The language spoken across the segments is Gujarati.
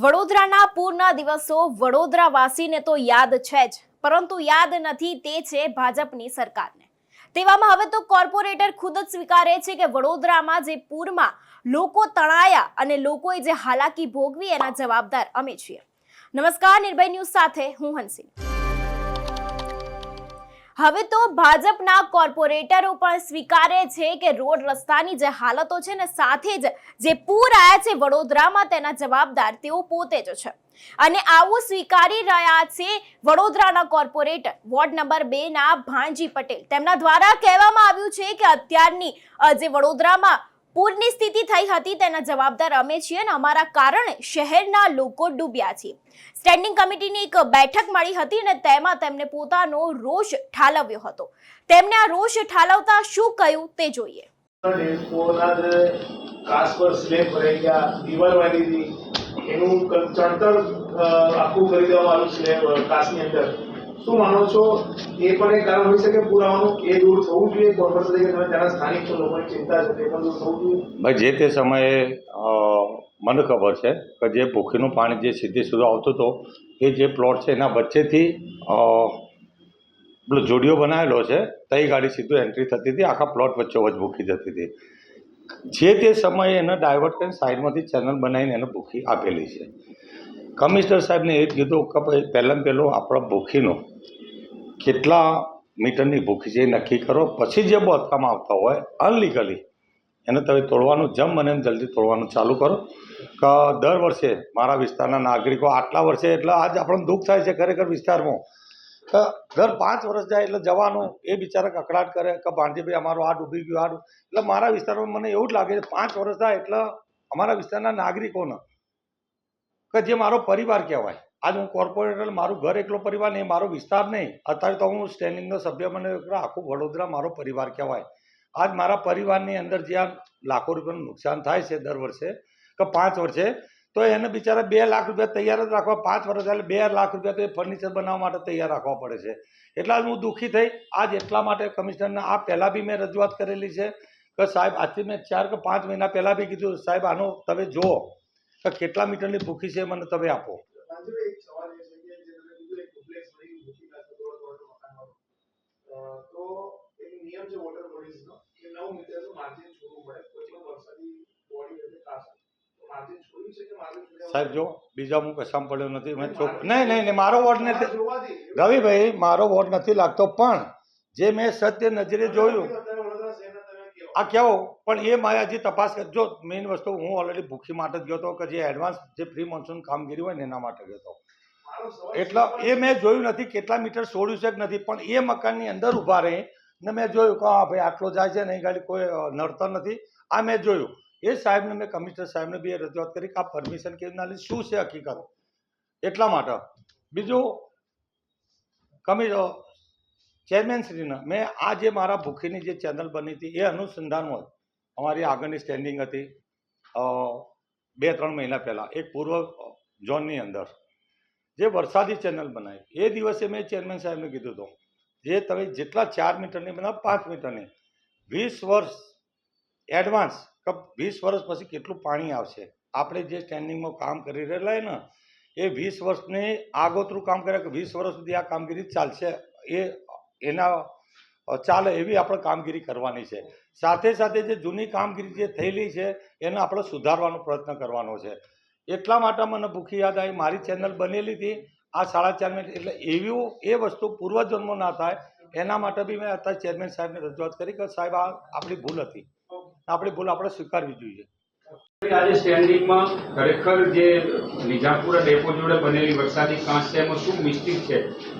વડોદરાના પૂરના દિવસો વડોદરાવાસીને તો યાદ છે જ, પરંતુ યાદ નથી તે છે ભાજપની સરકારને. તેવામાં હવે તો કોર્પોરેટર ખુદ જ સ્વીકારે છે કે વડોદરામાં જે પૂરમાં લોકો તણાયા અને લોકોએ જે હાલાકી ભોગવી એના જવાબદાર અમે છીએ. નમસ્કાર, નિર્ભય ન્યૂઝ સાથે હું હંસિન હવે તો ભાજપના કોર્પોરેટરો પણ સ્વીકારે છે કે રોડ રસ્તાની જે હાલતો છે ને સાથે જ જે પૂર આવ્યા છે વડોદરામાં, તેના જવાબદાર તેઓ પોતે જ છે. અને આવું સ્વીકારી રહ્યા છે વડોદરાના કોર્પોરેટર વોર્ડ નંબર બે ના ભાણજી પટેલ. તેમના દ્વારા કહેવામાં આવ્યું છે કે અત્યારની જે વડોદરામાં પૂરની સ્થિતિ થઈ હતી તેના જવાબદાર અમે છીએ અને અમારા કારણે શહેરના લોકો ડૂબ્યા છે સ્ટેન્ડિંગ કમિટીની એક બેઠક મળી હતી અને તેમાં તેમને પોતાનો રોષ ઠાલવ્યો હતો. તેમને આ રોષ ઠાલવતા શું કહ્યું તે જોઈએ. એનું ચણતર આખું કરી દેવામાં આવ્યું સ્લેબ કાચની અંદર. શું માનો છો? એ પણ એક કારણ હોઈ શકે પુરાવાનું એ દૂર થવું જોઈએ. કોર્પોરેશન તરીકે તમે ત્યાંના સ્થાનિક લોકોની ચિંતા છે, તે પણ દૂર થવું જોઈએ. ભાઈ, જે તે સમયે મને ખબર છે કે જે ભૂખીનું પાણી જે સીધી સુધી આવતું હતો એ જે પ્લોટ છે એના વચ્ચેથી પેલો જોડિયો બનાવેલો છે, તઈ ગાડી સીધું એન્ટ્રી થતી હતી, આખા પ્લોટ વચ્ચે વચ્ચે ભૂખી જતી હતી. જે તે સમયે એને ડાયવર્ટ કરીને સાઈડમાંથી ચેનલ બનાવીને એને ભૂખી આપેલી છે. કમિશનર સાહેબને એ જ કીધું કે ભાઈ, પહેલાં પહેલું આપણા ભૂખીનો કેટલા મીટરની ભૂખી છે એ નક્કી કરો. પછી જે બાંધકામ આવતા હોય, અનલીગલી એને તમે તોડવાનું, જમ એમ જલ્દી તોડવાનું ચાલુ કરો. કે દર વર્ષે મારા વિસ્તારના નાગરિકો આટલા વર્ષે, એટલે આજ આપણને દુઃખ થાય છે ખરેખર વિસ્તારમાં. કે દર પાંચ વર્ષ જાય એટલે જવાનું, એ બિચારા કકડાટ કરે કે ભાણજીભાઈ, અમારું આ ડૂબી ગયું આ એટલે મારા વિસ્તારમાં મને એવું જ લાગે છે, પાંચ વર્ષ થાય એટલે અમારા વિસ્તારના નાગરિકોને કે જે મારો પરિવાર કહેવાય. આજ હું કોર્પોરેટર મારું ઘર એકલો પરિવાર નહીં, મારો વિસ્તાર નહીં. અત્યારે તો હું સ્ટેન્ડિંગનો સભ્ય મને આખું વડોદરા મારો પરિવાર કહેવાય. આજ મારા પરિવારની અંદર જ્યાં લાખો રૂપિયાનું નુકસાન થાય છે દર વર્ષે, કે પાંચ વર્ષે, તો એને બિચારા બે લાખ રૂપિયા તૈયાર જ રાખવા, પાંચ વર્ષ એટલે બે લાખ રૂપિયા તો એ ફર્નિચર બનાવવા માટે તૈયાર રાખવા પડે છે. એટલા જ હું દુઃખી થઈ. આજ એટલા માટે કમિશનરને, આ પહેલાં બી મેં રજૂઆત કરેલી છે, કે સાહેબ, આજથી મેં ચાર કે પાંચ મહિના પહેલાં બી કીધું, સાહેબ, આનો તમે જુઓ. કે કેટલા મીટરની ભૂખી છે મને તમે આપો. સાહેબ જો બીજા હું કશામાં પડ્યો નથી. મેં ચોક નહીં નહીં નહીં મારો વોટ? નથી. રવિભાઈ મારો વોટ નથી લાગતો પણ જે મેં સત્ય નજરે જોયું કહો. આ કેવો? પણ એ માયાજી તપાસ કરજો મેઇન વસ્તુ હું ઓલરેડી ભૂખી માટે જ ગયો હતો કે જે એડવાન્સ જે પ્રી મોન્સૂન કામગીરી હોય ને એના માટે ગયો હતો. એટલે એ મેં જોયું નથી, કેટલા મીટર છોડ્યું છે કે નથી, પણ એ મકાનની અંદર ઊભા રહી ને મેં જોયું કે હા ભાઈ આટલો જાય છે ને અહીં ગાડી કોઈ નડતર નથી. આ મેં જોયું. એ સાહેબને મેં, કમિશનર સાહેબને બી રજૂઆત કરી કે આ પરમિશન કેવી ના શું છે હકીકત? એટલા માટે. બીજું, કમિ ચેરમેનશ્રીને મેં આ જે મારા ભૂખીની જે ચેનલ બની હતી, એ અનુસંધાનમાં અમારી આગળની સ્ટેન્ડિંગ હતી બે ત્રણ મહિના પહેલાં, એક પૂર્વ ઝોનની અંદર. જે વરસાદી ચેનલ બનાવી, એ દિવસે મેં ચેરમેન સાહેબને કીધું હતું, જે તમે જેટલા ચાર મીટરની બનાવો, પાંચ મીટરની, વીસ વર્ષ એડવાન્સ કે વીસ વર્ષ પછી કેટલું પાણી આવશે? આપણે જે સ્ટેન્ડિંગમાં કામ કરી રહેલા ને, એ વીસ વર્ષની આગોતરું કામ કર્યા કે વીસ વર્ષ સુધી આ કામગીરી ચાલશે, એ એના ચાલે એવી આપણે કામગીરી કરવાની છે. સાથે સાથે જે જૂની કામગીરી જે થયેલી છે, એને આપણે સુધારવાનો પ્રયત્ન કરવાનો છે. એટલા માટે મને ભૂખી યાદ આવી. મારી ચેનલ બનેલી હતી, આ સાડા ચાર મિનિટ એટલે એવું એ વસ્તુ પૂર્વજન્મો ના થાય, એના માટે બી મેં અત્યારે ચેરમેન સાહેબને રજૂઆત કરી કે સાહેબ, આ આપણી ભૂલ હતી. આપણી ભૂલ આપણે સ્વીકારવી જોઈએ. આજે સ્ટેન્ડિંગમાં ખરેખર જે નિઝામપુરા ડેપો જોડે બનેલી વરસાદી કાંસ છે, એમાં શું મિસ્ટેક છે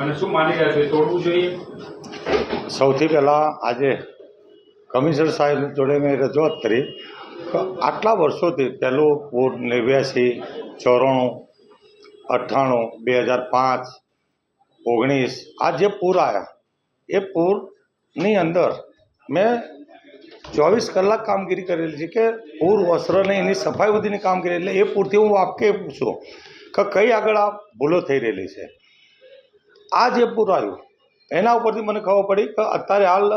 અને શું માની રહ્યા છે? તોડવું જોઈએ? સૌથી પહેલાં આજે કમિશનર સાહેબ જોડે મેં રજૂઆત કરી આટલા વર્ષોથી પહેલું પૂર નેવ્યાસી, ચોરાણું, અઠ્ઠાણું, બે હજાર પાંચ, ઓગણીસ, આ જે પૂર આવ્યા એ પૂરની અંદર મેં ચોવીસ કલાક કામગીરી કરેલી છે કે પૂર વસ્ત્રને એની સફાઈ સુધીની કામગીરી એટલે એ પૂરતી હું વાકેફ પૂછું કે કઈ આગળ આ ભૂલો થઈ રહેલી છે? આ જે પૂર આવ્યું, એના ઉપરથી મને ખબર પડી કે અત્યારે હાલ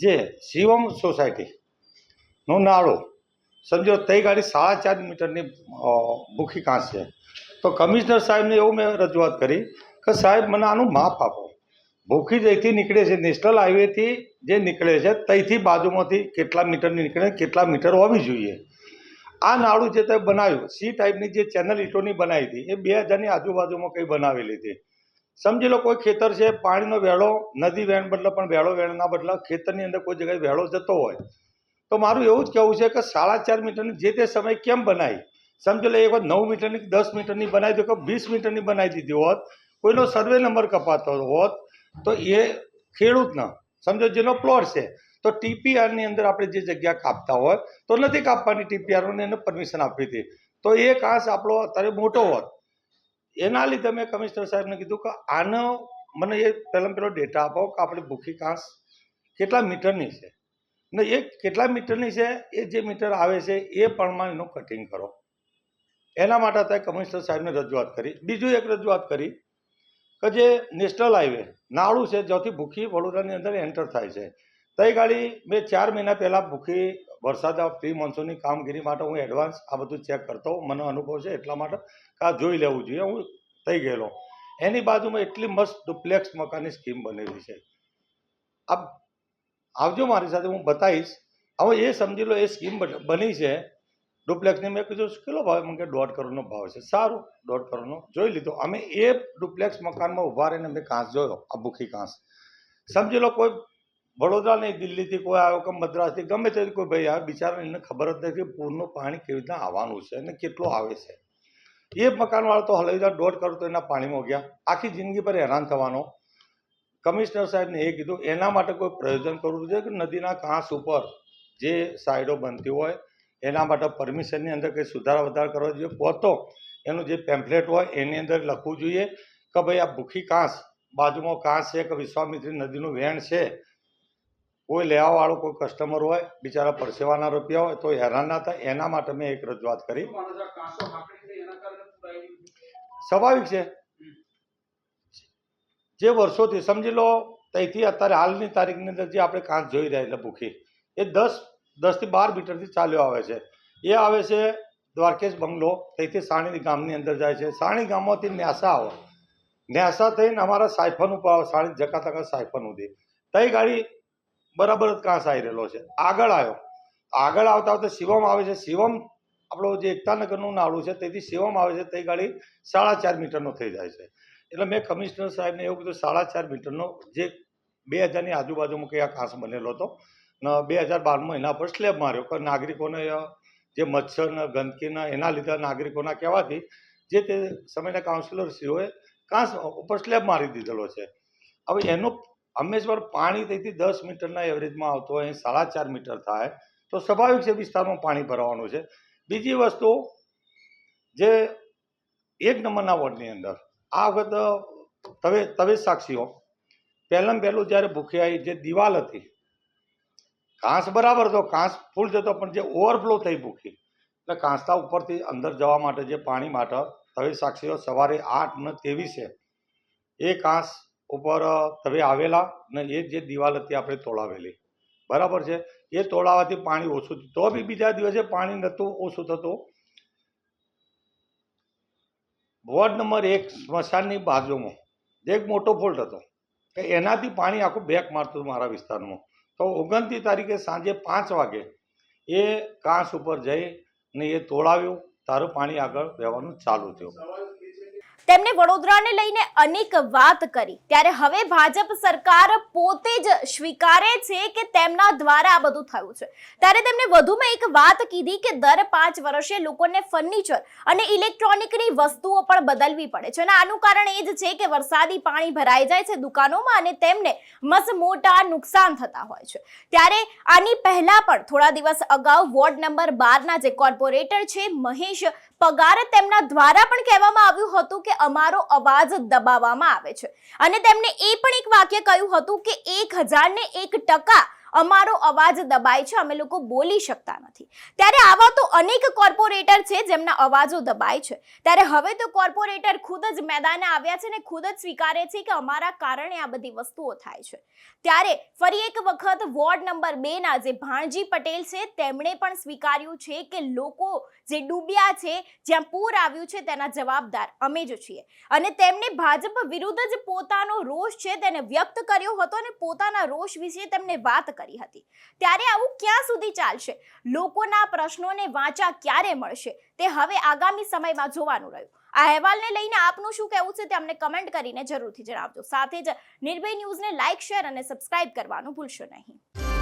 જે શિવમ સોસાયટીનો નાળો, સમજો તઈ ગાડી સાડા ચાર મીટરની ભૂખી કાંસ છે. તો કમિશનર સાહેબને એવું મેં રજૂઆત કરી કે સાહેબ મને આનું માપ આપો. ભૂખી જઈથી નીકળે છે, નેશનલ હાઈવેથી જે નીકળે છે તહીંથી બાજુમાંથી કેટલા મીટરની નીકળે, કેટલા મીટર હોવી જોઈએ. આ નાળું જે તે બનાવ્યું સી ટાઈપની જે ચેનલ ઈંટોની બનાવી હતી, એ બે હજારની આજુબાજુમાં કંઈ બનાવેલી હતી. સમજી લો કોઈ ખેતર છે, પાણીનો વેળો, નદી વેણ બદલે પણ વેળો વેણના બદલે ખેતરની અંદર કોઈ જગ્યાએ વેળો જતો હોય. તો મારું એવું જ કહેવું છે કે સાડા ચાર મીટરની જે તે સમયે કેમ બનાવી? સમજી લો, એક વાર નવ મીટરની દસ મીટરની બનાવી દો કે વીસ મીટરની બનાવી દીધી હોત, કોઈનો સર્વે નંબર કપાતો હોત, તો એ ખેડૂતના સમજો જેનો પ્લોટ છે. તો ટીપીઆરની અંદર આપણે જે જગ્યા કાપતા હોય, તો નથી કાપવાની ટીપીઆરને એને પરમિશન આપી હતી. તો એ કાંસ આપણો અત્યારે મોટો હોત એના લીધે મેં કમિશનર સાહેબને કીધું કે આનો મને એ પહેલાં પહેલો ડેટા આપો કે આપણે ભૂખી કાંસ કેટલા મીટરની છે. ને એ કેટલા મીટરની છે, એ જે મીટર આવે છે, એ પ્રમાણે એનું કટિંગ કરો. એના માટે અત્યારે કમિશનર સાહેબને રજૂઆત કરી. બીજું એક રજૂઆત કરી. કે જે નેશનલ હાઈવે, નાળું છે, જ્યાંથી ભૂખી વડોદરાની અંદર એન્ટર થાય છે. તઈ ગાડી મેં ચાર મહિના પહેલાં ભૂખી વરસાદ પ્રી મોન્સૂનની કામગીરી માટે હું એડવાન્સ આ બધું ચેક કરતો. મને અનુભવ છે એટલા માટે આ જોઈ લેવું જોઈએ. હું થઈ ગયેલો. એની બાજુમાં એટલી મસ્ત ડુપ્લેક્સ મકાનની સ્કીમ બનેલી છે. આપ આવજો મારી સાથે, હું બતાવીશ. હવે એ સમજી લો, એ સ્કીમ બની છે. ડુપ્લેક્સની મેં કીધું કેટલો ભાવ? મને કે, દોઢ કરોડનો ભાવ છે. સારું, દોઢ કરોડનો. જોઈ લીધો. અમે એ ડુપ્લેક્સ મકાનમાં ઊભા રહીને મેં કાંસ જોયો આ ભૂખી કાંસ સમજી લો કોઈ વડોદરા નહીં દિલ્હીથી કોઈ આવ્યો કે મદ્રાસથી, ગમે તે કોઈ ભાઈ આવે, બિચારાને એને ખબર જ નથી પૂરનું પાણી કેવી રીતના આવવાનું છે અને કેટલું આવે છે. એ મકાનવાળો તો હલાવી દોઢ કરોડ તો એના પાણીમાં ગયા. આખી જિંદગી પર હેરાન થવાનો. કમિશનર સાહેબને એ કીધું, એના માટે કોઈ પ્રયોજન કરવું જોઈએ કે નદીના કાંસ ઉપર જે સાઈડો બનતી હોય એના માટે પરમિશનની અંદર કંઈ સુધારા વધારા કરવા જોઈએ. પોતો એનું જે પેમ્ફલેટ હોય એની અંદર લખવું જોઈએ કે ભાઈ આ ભૂખી કાંસ બાજુમાં કાંસ છે કે વિશ્વામિત્રી નદીનું વેણ છે કોઈ લેવાવાળો કોઈ કસ્ટમર હોય બિચારા પરસેવાના રૂપિયા હોય તો હેરાન ના થાય. એના માટે મેં એક રજૂઆત કરી? સ્વાભાવિક છે. જે વર્ષોથી સમજી લો ત્યાંથી અત્યારે હાલની તારીખની અંદર જે આપણે કાંસ જોઈ રહ્યા એટલે ભૂખી એ દસ દસથી બાર મીટરથી ચાલ્યો આવે છે. એ આવે છે દ્વારકેશ બંગલો, ત્યાંથી સાણી ગામની અંદર જાય છે. સાણી ગામમાંથી ન્યાસા આવે. ન્યાસા થઈને અમારા સાયફન ઉપર આવે, સાણી જકા તકા સાયફન સુધી. તઈ ગાડી બરાબર જ કાંસ આવી રહેલો છે. આગળ આવ્યો. આગળ આવતા આવતા શિવમ આવે છે. શિવમ આપણો જે એકતાનગરનું નાળું છે તેથી શિવમ આવે છે. તે ગાડી સાડા ચાર મીટરનો થઈ જાય છે. એટલે મેં કમિશનર સાહેબને એવું કીધું, સાડા ચાર મીટરનો જે બે હજારની આજુબાજુમાં કંઈ આ કાંસ બનેલો હતો બે હજાર બારમાં એના પર સ્લેબ માર્યો. કે નાગરિકોને જે મચ્છર ને ગંદકીના એના લીધે નાગરિકોના કહેવાથી જે તે સમયના કાઉન્સિલરશ્રીઓએ કાંસ ઉપર સ્લેબ મારી દીધેલો છે. હવે એનું હંમેશા પાણી તેથી દસ મીટરના એવરેજમાં આવતો હોય, સાડા ચાર મીટર થાય, તો સ્વાભાવિક છે વિસ્તારમાં પાણી ભરાવાનું છે. બીજી વસ્તુ, જે એક નંબરના વોર્ડની અંદર, આ વખત તવે તવે સાક્ષીઓ, પહેલાં પહેલું જ્યારે ભૂખ્યાઈ જે દિવાલ હતી કાંસ બરાબર હતો કાંસ ફૂલ જતો, પણ જે ઓવરફ્લો થઈ ભૂખી. એટલે કાંસતા ઉપરથી અંદર જવા માટે જે પાણી માટે તવે સાક્ષીઓ સવારે આઠ ને ત્રેવીસે એ કાંસ ઉપર તવે આવેલા ને એ જે દિવાલ હતી આપણે તોડાવેલી બરાબર છે? એ તોડાવાથી પાણી ઓછું. તો બી બીજા દિવસે પાણી નહોતું, ઓછું થતું. વોર્ડ નંબર એક સ્મશાનની બાજુમાં એક મોટો ફોલ્ટ હતો. કે એનાથી પાણી આખું બેક મારતું મારા વિસ્તારમાં. તો ઓગણત્રીસ તારીખે સાંજે પાંચ વાગે એ કાંસ ઉપર જઈ ને એ તોડાવ્યું. તારું પાણી આગળ વહેવાનું ચાલુ થયું. તેમણે વડોદરાને લઈને અનેક વાત કરી. ત્યારે હવે ભાજપ સરકાર પોતે જ સ્વીકારે છે કે તેમના દ્વારા આ બધું થયું છે. ત્યારે તેમણે વધુમાં એક વાત કીધી કે દર પાંચ વર્ષે લોકોને ફર્નિચર અને ઇલેક્ટ્રોનિકની વસ્તુઓ પણ બદલવી પડે છે. અને આનું કારણ એ જ છે કે વરસાદી પાણી ભરાઈ જાય છે દુકાનોમાં અને તેમને મસ મોટા નુકસાન થતા હોય છે. ત્યારે આની પહેલા પણ થોડા દિવસ અગાઉ વોર્ડ નંબર બારના જે કોર્પોરેટર છે, મહેશ પગાર તેમના દ્વારા પણ કહેવામાં આવ્યું હતું કે અમારો અવાજ દબાવવામાં આવે છે. અને તેમણે એ પણ એક વાક્ય કહ્યું હતું કે એક હજાર ને એક ટકા અમારો અવાજ દબાય છે, અમે લોકો બોલી શકતા નથી. ત્યારે આવા તો અનેક કોર્પોરેટર છે જેમના અવાજો દબાય છે. ત્યારે હવે તો કોર્પોરેટર ખુદ જ મેદાને આવ્યા છે ને ખુદ જ સ્વીકારે છે કે અમારા કારણે આ બધી વસ્તુઓ થાય છે. ત્યારે ફરી એક વખત વોર્ડ નંબર બે ના જે ભાણજી પટેલ છે, તેમણે પણ સ્વીકાર્યું છે કે લોકો જે ડૂબ્યા છે, જ્યાં પૂર આવ્યું છે, તેના જવાબદાર અમે જ છીએ. અને તેમણે ભાજપ વિરુદ્ધ જ પોતાનો રોષ છે, તેને વ્યક્ત કર્યો હતો અને પોતાના રોષ વિશે તેમણે વાત કરી હતી. ત્યારે આવું ક્યાં સુધી ચાલશે? લોકોના પ્રશ્નોને વાંચા ક્યારે મળશે? તે હવે આગામી સમયમાં જોવાનું રહ્યું. આ અહેવાલને લઈને આપનું શું કહેવું છે તે અમને કમેન્ટ કરીને જરૂરથી જણાવજો. સાથે જ નિર્ભય ન્યૂઝને લાઇક શેર અને સબસ્ક્રાઇબ કરવાનું ભૂલશો નહીં.